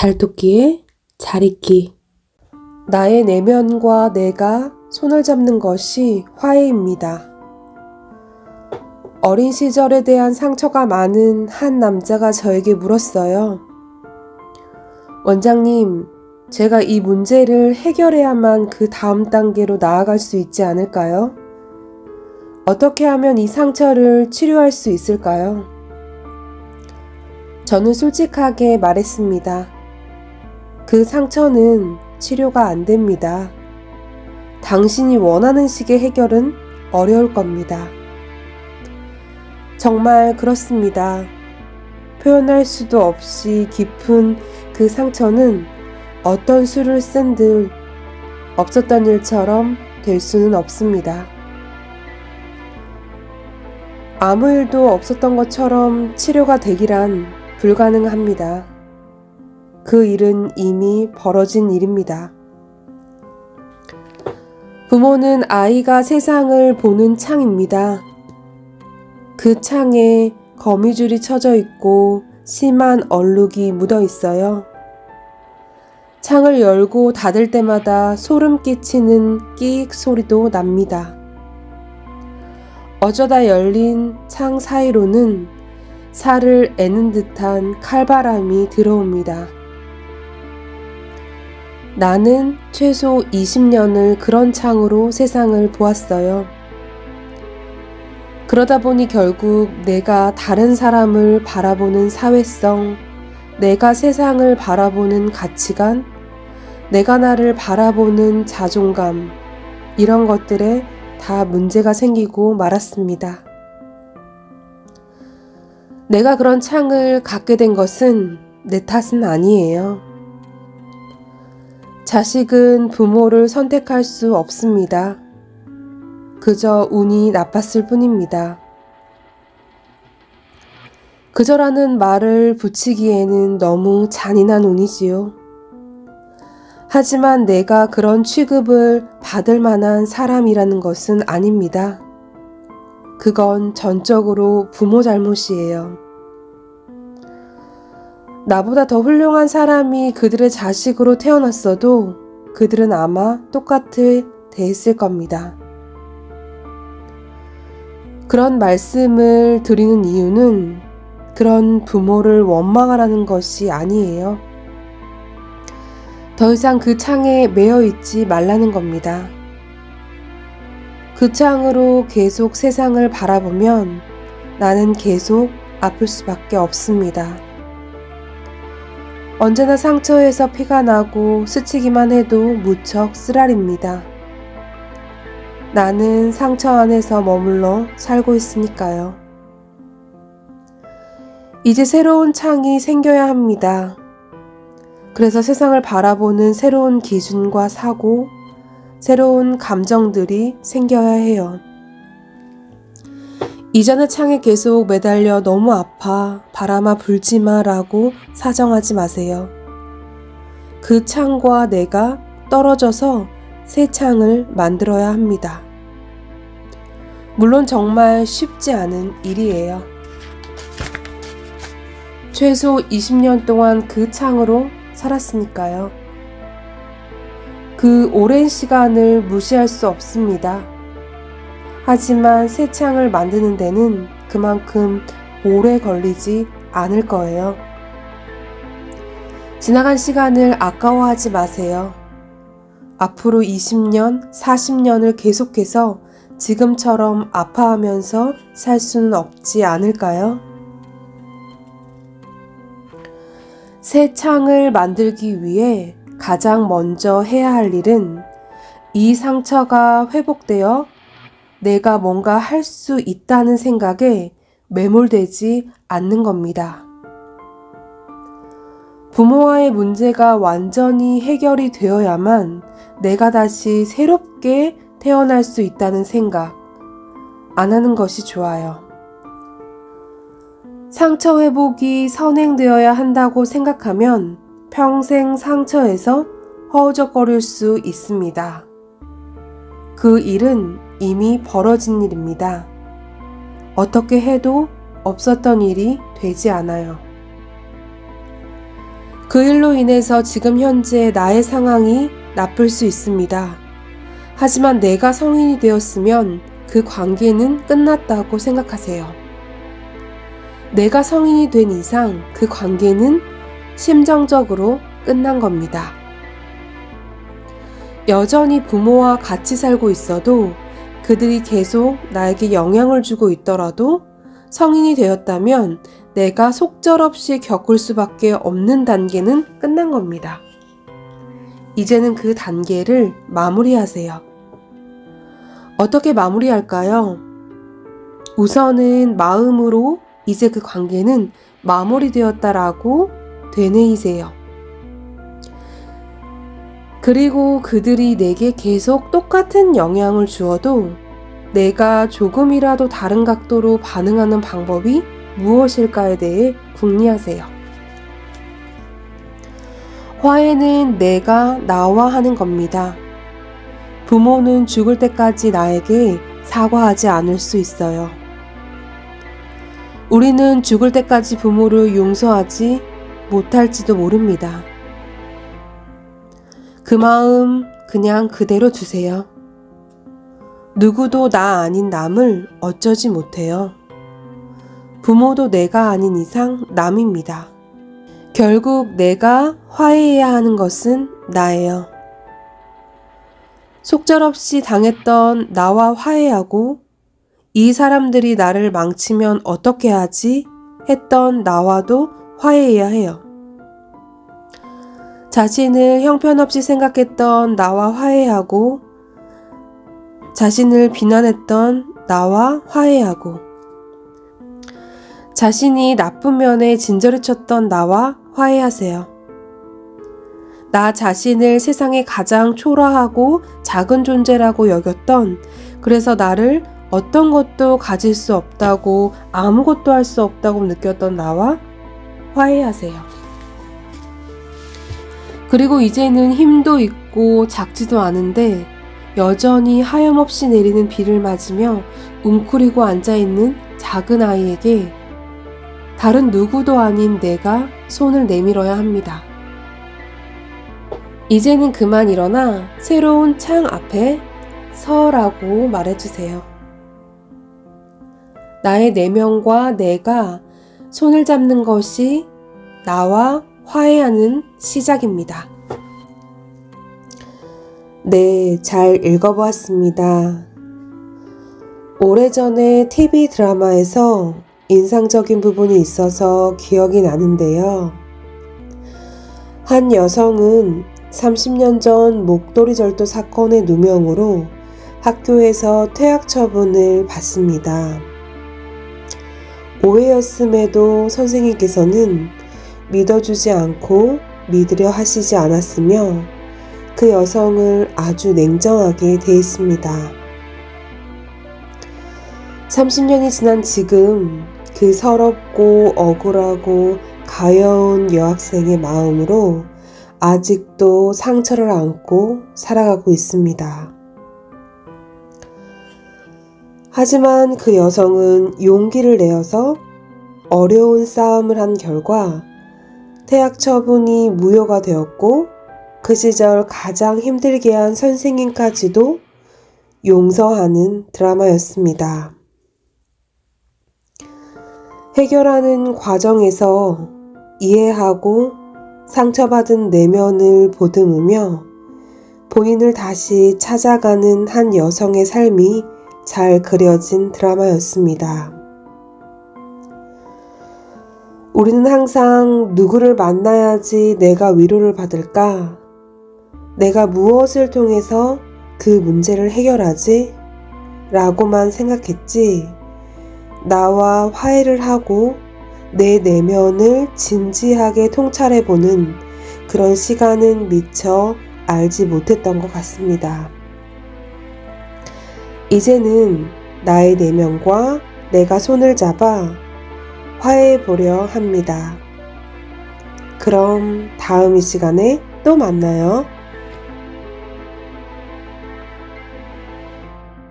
달토끼의 잘 있기. 나의 내면과 내가 손을 잡는 것이 화해입니다. 어린 시절에 대한 상처가 많은 한 남자가 저에게 물었어요. 원장님, 제가 이 문제를 해결해야만 그 다음 단계로 나아갈 수 있지 않을까요? 어떻게 하면 이 상처를 치료할 수 있을까요? 저는 솔직하게 말했습니다. 그 상처는 치료가 안 됩니다. 당신이 원하는 식의 해결은 어려울 겁니다. 정말 그렇습니다. 표현할 수도 없이 깊은 그 상처는 어떤 수를 쓴들 없었던 일처럼 될 수는 없습니다. 아무 일도 없었던 것처럼 치료가 되기란 불가능합니다. 그 일은 이미 벌어진 일입니다. 부모는 아이가 세상을 보는 창입니다. 그 창에 거미줄이 쳐져 있고 심한 얼룩이 묻어 있어요. 창을 열고 닫을 때마다 소름 끼치는 끼익 소리도 납니다. 어쩌다 열린 창 사이로는 살을 애는 듯한 칼바람이 들어옵니다. 나는 최소 20년을 그런 창으로 세상을 보았어요. 그러다 보니 결국 내가 다른 사람을 바라보는 사회성, 내가 세상을 바라보는 가치관, 내가 나를 바라보는 자존감, 이런 것들에 다 문제가 생기고 말았습니다. 내가 그런 창을 갖게 된 것은 내 탓은 아니에요. 자식은 부모를 선택할 수 없습니다. 그저 운이 나빴을 뿐입니다. 그저라는 말을 붙이기에는 너무 잔인한 운이지요. 하지만 내가 그런 취급을 받을 만한 사람이라는 것은 아닙니다. 그건 전적으로 부모 잘못이에요. 나보다 더 훌륭한 사람이 그들의 자식으로 태어났어도 그들은 아마 똑같이 대했을 겁니다. 그런 말씀을 드리는 이유는 그런 부모를 원망하라는 것이 아니에요. 더 이상 그 창에 매여 있지 말라는 겁니다. 그 창으로 계속 세상을 바라보면 나는 계속 아플 수밖에 없습니다. 언제나 상처에서 피가 나고 스치기만 해도 무척 쓰라립니다. 나는 상처 안에서 머물러 살고 있으니까요. 이제 새로운 창이 생겨야 합니다. 그래서 세상을 바라보는 새로운 기준과 사고, 새로운 감정들이 생겨야 해요. 이전의 창에 계속 매달려 너무 아파, 바람아 불지 마 라고 사정하지 마세요. 그 창과 내가 떨어져서 새 창을 만들어야 합니다. 물론 정말 쉽지 않은 일이에요. 최소 20년 동안 그 창으로 살았으니까요. 그 오랜 시간을 무시할 수 없습니다. 하지만 새 창을 만드는 데는 그만큼 오래 걸리지 않을 거예요. 지나간 시간을 아까워하지 마세요. 앞으로 20년, 40년을 계속해서 지금처럼 아파하면서 살 수는 없지 않을까요? 새 창을 만들기 위해 가장 먼저 해야 할 일은 이 상처가 회복되어 내가 뭔가 할 수 있다는 생각에 매몰되지 않는 겁니다. 부모와의 문제가 완전히 해결이 되어야만 내가 다시 새롭게 태어날 수 있다는 생각 안 하는 것이 좋아요. 상처 회복이 선행되어야 한다고 생각하면 평생 상처에서 허우적거릴 수 있습니다. 그 일은 이미 벌어진 일입니다. 어떻게 해도 없었던 일이 되지 않아요. 그 일로 인해서 지금 현재 나의 상황이 나쁠 수 있습니다. 하지만 내가 성인이 되었으면 그 관계는 끝났다고 생각하세요. 내가 성인이 된 이상 그 관계는 심정적으로 끝난 겁니다. 여전히 부모와 같이 살고 있어도 그들이 계속 나에게 영향을 주고 있더라도 성인이 되었다면 내가 속절없이 겪을 수밖에 없는 단계는 끝난 겁니다. 이제는 그 단계를 마무리하세요. 어떻게 마무리할까요? 우선은 마음으로 이제 그 관계는 마무리되었다라고 되뇌이세요. 그리고 그들이 내게 계속 똑같은 영향을 주어도 내가 조금이라도 다른 각도로 반응하는 방법이 무엇일까에 대해 궁리하세요. 화해는 내가 나와 하는 겁니다. 부모는 죽을 때까지 나에게 사과하지 않을 수 있어요. 우리는 죽을 때까지 부모를 용서하지 못할지도 모릅니다. 그 마음 그냥 그대로 두세요. 누구도 나 아닌 남을 어쩌지 못해요. 부모도 내가 아닌 이상 남입니다. 결국 내가 화해해야 하는 것은 나예요. 속절없이 당했던 나와 화해하고 이 사람들이 나를 망치면 어떻게 하지? 했던 나와도 화해해야 해요. 자신을 형편없이 생각했던 나와 화해하고 자신을 비난했던 나와 화해하고 자신이 나쁜 면에 진저를 쳤던 나와 화해하세요. 나 자신을 세상에 가장 초라하고 작은 존재라고 여겼던 그래서 나를 어떤 것도 가질 수 없다고 아무것도 할 수 없다고 느꼈던 나와 화해하세요. 그리고 이제는 힘도 있고 작지도 않은데 여전히 하염없이 내리는 비를 맞으며 웅크리고 앉아있는 작은 아이에게 다른 누구도 아닌 내가 손을 내밀어야 합니다. 이제는 그만 일어나 새로운 창 앞에 서라고 말해주세요. 나의 내면과 내가 손을 잡는 것이 나와 화해하는 시작입니다. 네, 잘 읽어보았습니다. 오래전에 TV 드라마에서 인상적인 부분이 있어서 기억이 나는데요. 한 여성은 30년 전 목도리 절도 사건의 누명으로 학교에서 퇴학 처분을 받습니다. 오해였음에도 선생님께서는 믿어주지 않고 믿으려 하시지 않았으며 그 여성을 아주 냉정하게 대했습니다. 30년이 지난 지금 그 서럽고 억울하고 가여운 여학생의 마음으로 아직도 상처를 안고 살아가고 있습니다. 하지만 그 여성은 용기를 내어서 어려운 싸움을 한 결과 퇴학 처분이 무효가 되었고 그 시절 가장 힘들게 한 선생님까지도 용서하는 드라마였습니다. 해결하는 과정에서 이해하고 상처받은 내면을 보듬으며 본인을 다시 찾아가는 한 여성의 삶이 잘 그려진 드라마였습니다. 우리는 항상 누구를 만나야지 내가 위로를 받을까? 내가 무엇을 통해서 그 문제를 해결하지? 라고만 생각했지. 나와 화해를 하고 내 내면을 진지하게 통찰해 보는 그런 시간은 미처 알지 못했던 것 같습니다. 이제는 나의 내면과 내가 손을 잡아 화해해 보려 합니다. 그럼 다음 이 시간에 또 만나요.